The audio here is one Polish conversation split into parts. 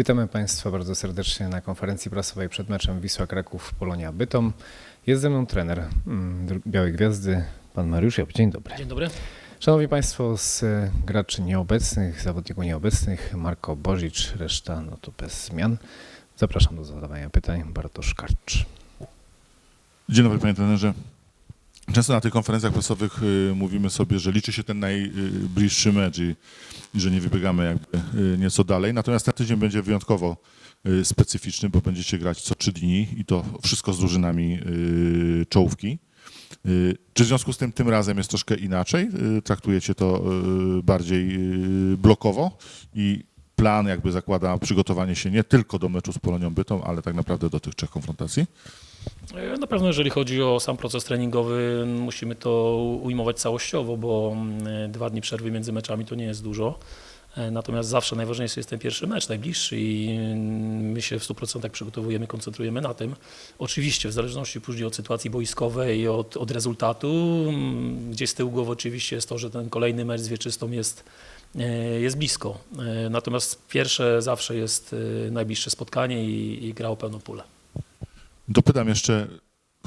Witamy Państwa bardzo serdecznie na konferencji prasowej przed meczem Wisła Kraków Polonia Bytom. Jest ze mną trener mm, Białej Gwiazdy, pan Mariusz Job. Dzień dobry. Dzień dobry. Szanowni Państwo, z e, graczy nieobecnych, zawodników nieobecnych, Marko Bożicz, reszta no to bez zmian. Zapraszam do zadawania pytań. Bartosz Karcz. Dzień dobry panie trenerze. Często na tych konferencjach prasowych y, mówimy sobie, że liczy się ten najbliższy mecz i, i że nie wybiegamy jakby y, nieco dalej. Natomiast ten tydzień będzie wyjątkowo y, specyficzny, bo będziecie grać co trzy dni i to wszystko z drużynami czołówki. Czy w związku z tym tym razem jest troszkę inaczej? Traktujecie to bardziej blokowo i plan jakby zakłada przygotowanie się nie tylko do meczu z Polonią Bytom, ale tak naprawdę do tych trzech konfrontacji? E, Na pewno jeżeli chodzi o sam proces treningowy, musimy to ujmować całościowo, bo mm, dwa dni przerwy między meczami to nie jest dużo. E, Natomiast zawsze najważniejszy jest ten pierwszy mecz, najbliższy i mm, my się w 100% przygotowujemy, koncentrujemy na tym. Oczywiście w zależności później od sytuacji boiskowej i od, od rezultatu, mm, gdzieś z tyłu głowy oczywiście jest to, że ten kolejny mecz z Wieczystą jest, e, jest blisko. E, Natomiast pierwsze zawsze jest najbliższe spotkanie i, i gra o pełną pulę. Dopytam jeszcze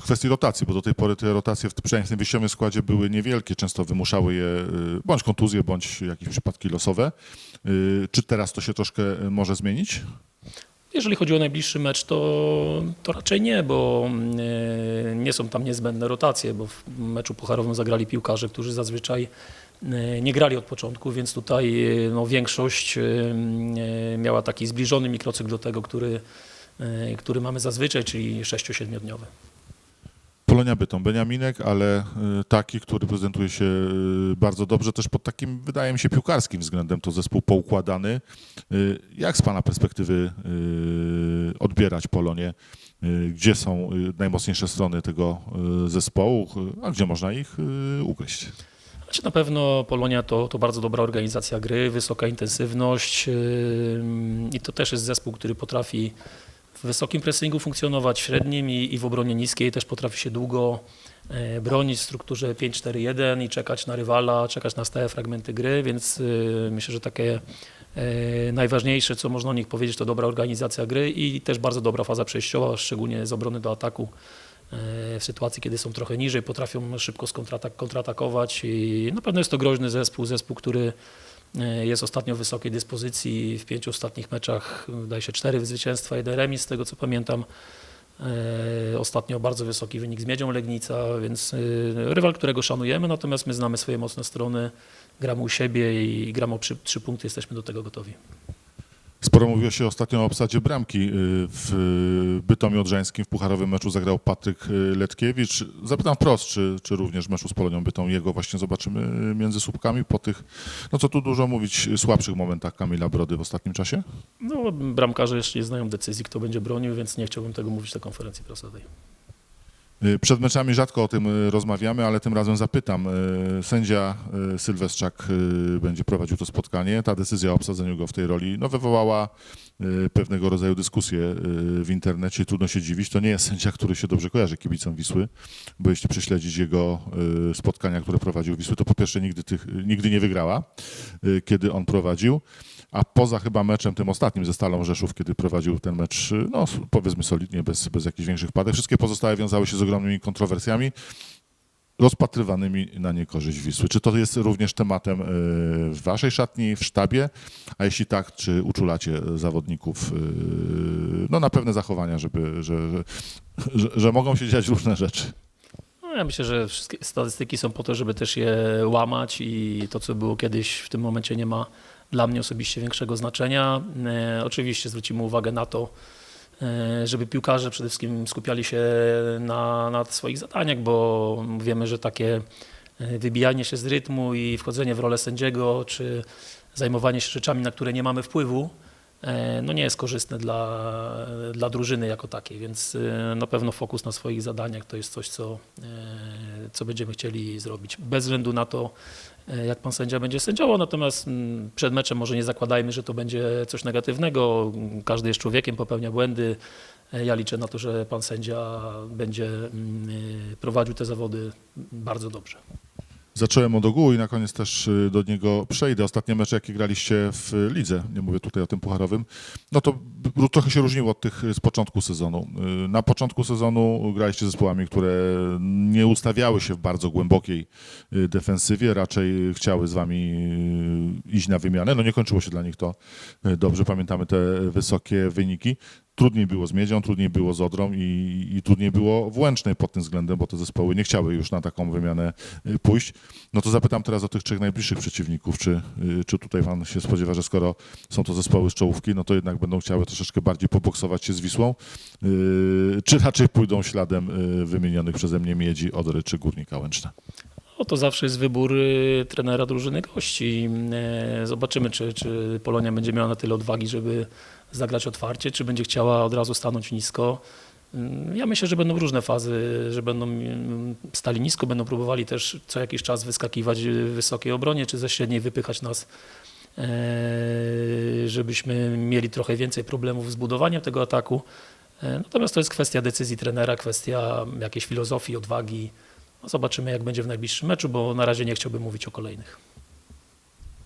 kwestii rotacji, bo do tej pory te rotacje w przynajmniej wyjściowym składzie były niewielkie, często wymuszały je y, bądź kontuzje, bądź jakieś przypadki losowe. Y, Czy teraz to się troszkę y, może zmienić? Jeżeli chodzi o najbliższy mecz, to, to raczej nie, bo nie są tam niezbędne rotacje, bo w meczu pucharowym zagrali piłkarze, którzy zazwyczaj nie grali od początku, więc tutaj no, większość miała taki zbliżony mikrocykl do tego, który, który mamy zazwyczaj, czyli 6-7-dniowy. Polonia Bytom, Beniaminek, ale y, taki, który prezentuje się y, bardzo dobrze, też pod takim, wydaje mi się, piłkarskim względem, to zespół poukładany. Y, Jak z Pana perspektywy odbierać Polonię? Gdzie są najmocniejsze strony tego zespołu, a gdzie można ich ugryźć? Znaczy na pewno Polonia to, to bardzo dobra organizacja gry, wysoka intensywność i to też jest zespół, który potrafi w wysokim pressingu funkcjonować, średnim i, i w obronie niskiej też potrafi się długo e, bronić w strukturze 5-4-1 i czekać na rywala, czekać na stałe fragmenty gry, więc yy, myślę, że takie e, najważniejsze, co można o nich powiedzieć, to dobra organizacja gry i też bardzo dobra faza przejściowa, szczególnie z obrony do ataku e, w sytuacji, kiedy są trochę niżej, potrafią szybko skontratak- kontratakować i na pewno jest to groźny zespół, zespół, który e, jest ostatnio w wysokiej dyspozycji. W pięciu ostatnich meczach daje się cztery zwycięstwa, jeden remis, z tego co pamiętam. E, Ostatnio bardzo wysoki wynik z Miedzią Legnica, więc e, rywal, którego szanujemy, natomiast my znamy swoje mocne strony, gramy u siebie i gramy o trzy, trzy punkty, jesteśmy do tego gotowi. Sporo mówiło się ostatnio o obsadzie bramki. y, W y, Bytomiu Odrzańskim w pucharowym meczu zagrał Patryk y, Letkiewicz. Zapytam wprost, czy, czy również w meczu z Polonią Bytom jego właśnie zobaczymy między słupkami po tych, no co tu dużo mówić, słabszych momentach Kamila Brody w ostatnim czasie? No, bramkarze jeszcze nie znają decyzji, kto będzie bronił, więc nie chciałbym tego mówić na konferencji prasowej. Y, Przed meczami rzadko o tym y, rozmawiamy, ale tym razem zapytam. Y, Sędzia Sylwestrzak będzie prowadził to spotkanie. Ta decyzja o obsadzeniu go w tej roli no, wywołała pewnego rodzaju dyskusję w internecie. Trudno się dziwić. To nie jest sędzia, który się dobrze kojarzy kibicom Wisły, bo jeśli prześledzić jego spotkania, które prowadził Wisły, to po pierwsze nigdy, tych, nigdy nie wygrała, kiedy on prowadził. A poza chyba meczem tym ostatnim ze Stalą Rzeszów, kiedy prowadził ten mecz, y, no powiedzmy solidnie, bez, bez jakichś większych padek, wszystkie pozostałe wiązały się z ogromnymi kontrowersjami rozpatrywanymi na niekorzyść Wisły. Czy to jest również tematem y, w waszej szatni, w sztabie? A jeśli tak, czy uczulacie zawodników y, no, na pewne zachowania, żeby, że, że, że, że mogą się dziać różne rzeczy? No, ja myślę, że wszystkie statystyki są po to, żeby też je łamać i to, co było kiedyś, w tym momencie nie ma dla mnie osobiście większego znaczenia. E, oczywiście zwrócimy uwagę na to, e, żeby piłkarze przede wszystkim skupiali się na, na swoich zadaniach, bo wiemy, że takie e, wybijanie się z rytmu i wchodzenie w rolę sędziego, czy zajmowanie się rzeczami, na które nie mamy wpływu, no nie jest korzystne dla, dla drużyny jako takiej, więc na pewno fokus na swoich zadaniach to jest coś, co, co będziemy chcieli zrobić. Bez względu na to, e, jak pan sędzia będzie sędziował, natomiast mm, przed meczem może nie zakładajmy, że to będzie coś negatywnego. Każdy jest człowiekiem, popełnia błędy. E, Ja liczę na to, że pan sędzia będzie mm, e, prowadził te zawody bardzo dobrze. Zacząłem od ogółu i na koniec też y, do niego przejdę. Ostatnie mecze, jakie graliście w lidze, nie mówię tutaj o tym pucharowym, no to trochę się różniło od tych z początku sezonu. Y, Na początku sezonu graliście zespołami, które nie ustawiały się w bardzo głębokiej y, defensywie, raczej chciały z wami y, iść na wymianę. No nie kończyło się dla nich to y, dobrze, pamiętamy te wysokie wyniki. Trudniej było z Miedzią, trudniej było z Odrą i, i trudniej było w Łęcznej pod tym względem, bo te zespoły nie chciały już na taką wymianę y, pójść. No to zapytam teraz o tych trzech najbliższych przeciwników. Czy, y, czy tutaj pan się spodziewa, że skoro są to zespoły z czołówki, no to jednak będą chciały troszeczkę bardziej poboksować się z Wisłą? Y, Czy raczej pójdą śladem wymienionych przeze mnie Miedzi, Odry czy Górnika Łęczna? No to zawsze jest wybór trenera drużyny gości. Zobaczymy, czy, czy Polonia będzie miała na tyle odwagi, żeby zagrać otwarcie, czy będzie chciała od razu stanąć nisko. Mm, Ja myślę, że będą różne fazy, że będą mm, stali nisko, będą próbowali też co jakiś czas wyskakiwać w wysokiej obronie, czy ze średniej wypychać nas, e, żebyśmy mieli trochę więcej problemów z budowaniem tego ataku. E, Natomiast to jest kwestia decyzji trenera, kwestia jakiejś filozofii, odwagi. No zobaczymy, jak będzie w najbliższym meczu, bo na razie nie chciałbym mówić o kolejnych.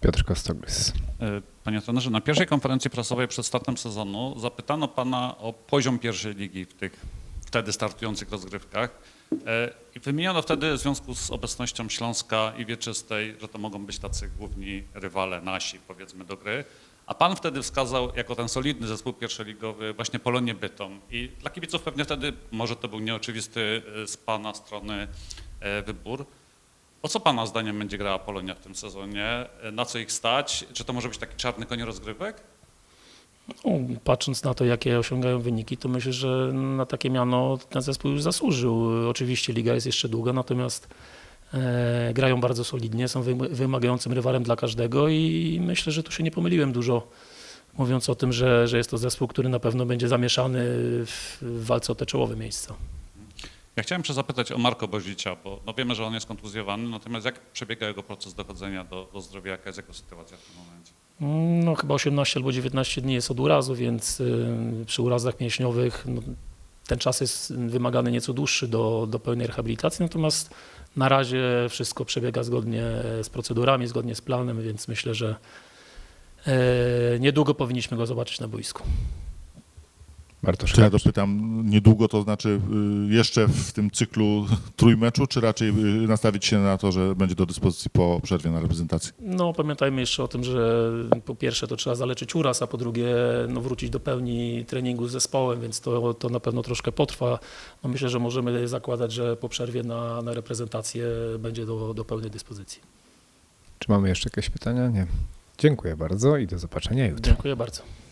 Piotr Kostoglys. E, Panie trenerze, na pierwszej konferencji prasowej przed startem sezonu zapytano pana o poziom pierwszej ligi w tych wtedy startujących rozgrywkach. E, I wymieniono wtedy w związku z obecnością Śląska i Wieczystej, że to mogą być tacy główni rywale nasi, powiedzmy, do gry. A pan wtedy wskazał jako ten solidny zespół pierwszoligowy właśnie Polonię Bytom. I dla kibiców pewnie wtedy, może to był nieoczywisty e, z pana strony wybór. O co Pana zdaniem będzie grała Polonia w tym sezonie? Na co ich stać? Czy to może być taki czarny koń rozgrywek? No, patrząc na to, jakie osiągają wyniki, to myślę, że na takie miano ten zespół już zasłużył. Oczywiście liga jest jeszcze długa, natomiast e, grają bardzo solidnie, są wyma- wymagającym rywalem dla każdego i myślę, że tu się nie pomyliłem dużo, mówiąc o tym, że, że jest to zespół, który na pewno będzie zamieszany w, w walce o te czołowe miejsca. Ja chciałem jeszcze zapytać o Marko Bozicia, bo no wiemy, że on jest kontuzjowany, natomiast jak przebiega jego proces dochodzenia do, do zdrowia? Jaka jest jego sytuacja w tym momencie? No chyba 18 albo 19 dni jest od urazu, więc y, przy urazach mięśniowych no, ten czas jest wymagany nieco dłuższy do, do pełnej rehabilitacji, natomiast na razie wszystko przebiega zgodnie z procedurami, zgodnie z planem, więc myślę, że e, niedługo powinniśmy go zobaczyć na boisku. Bartosz Czy ja dopytam, niedługo to znaczy y, jeszcze w tym cyklu trójmeczu, czy raczej y, nastawić się na to, że będzie do dyspozycji po przerwie na reprezentacji? No pamiętajmy jeszcze o tym, że po pierwsze to trzeba zaleczyć uraz, a po drugie no, wrócić do pełni treningu z zespołem, więc to, to na pewno troszkę potrwa. No, myślę, że możemy zakładać, że po przerwie na, na reprezentację będzie do, do pełnej dyspozycji. Czy mamy jeszcze jakieś pytania? Nie. Dziękuję bardzo i do zobaczenia jutro. Dziękuję bardzo.